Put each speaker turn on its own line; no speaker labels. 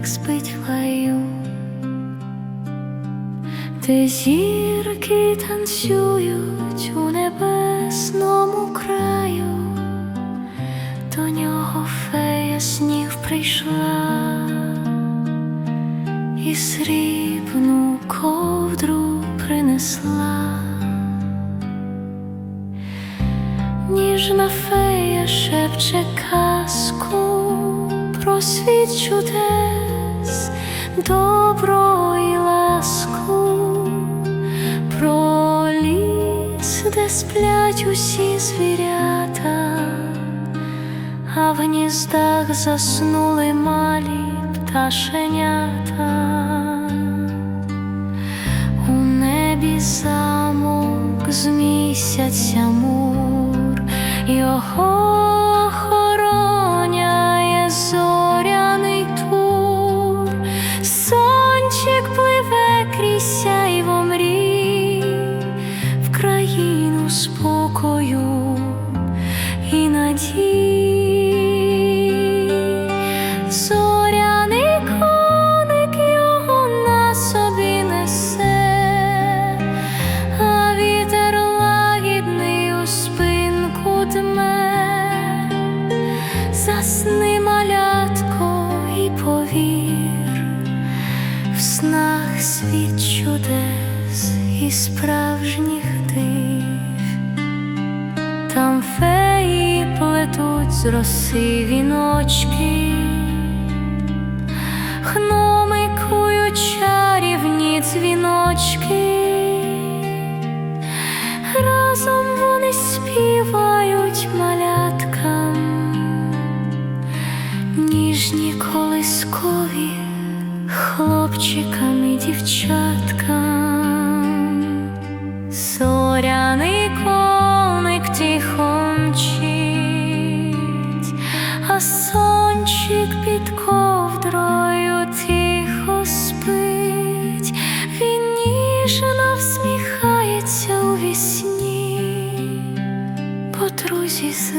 ведмедик спить в гаю, де зірки танцюють у небесному краю, до нього фея снів прийшла. І срібну ковдру принесла. Ніжна фея шепче казку про світ чудес, і ласку, про де сплять усі звірята, а в гніздах заснули малі пташенята. У небі замок з місяця мур, його і. Зоряний коник його на собі несе, а вітер лагідний у спинку дме, засни малятко повір, в снах світ чудес і справжніх з роси віночки, гноми кують чарівні дзвіночки, разом вони співають маляткам, ніжні колискові хлопчикам і дівчаткам. Сончик під ковдрою тихо спить, він ніжно всміхається у вісні, по друзі з